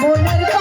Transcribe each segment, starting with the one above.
মনের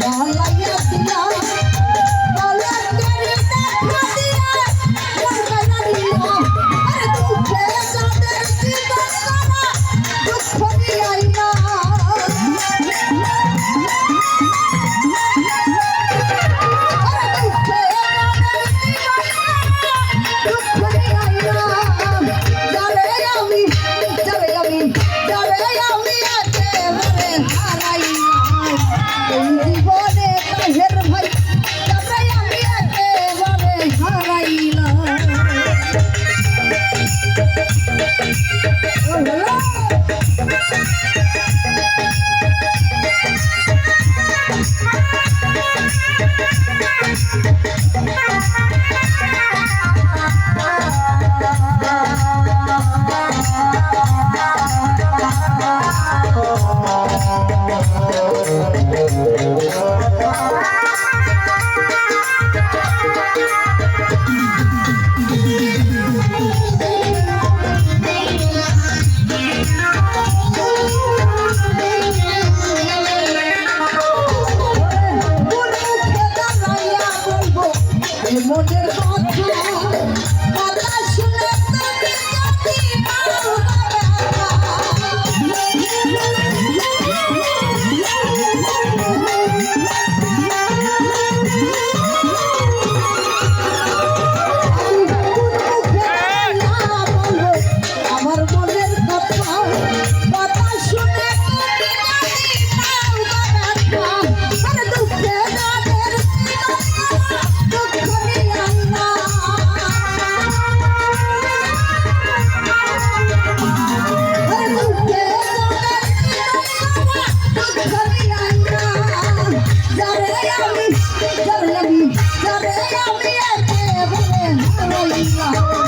Yeah, yeah, yeah. মনের কথা 太好听。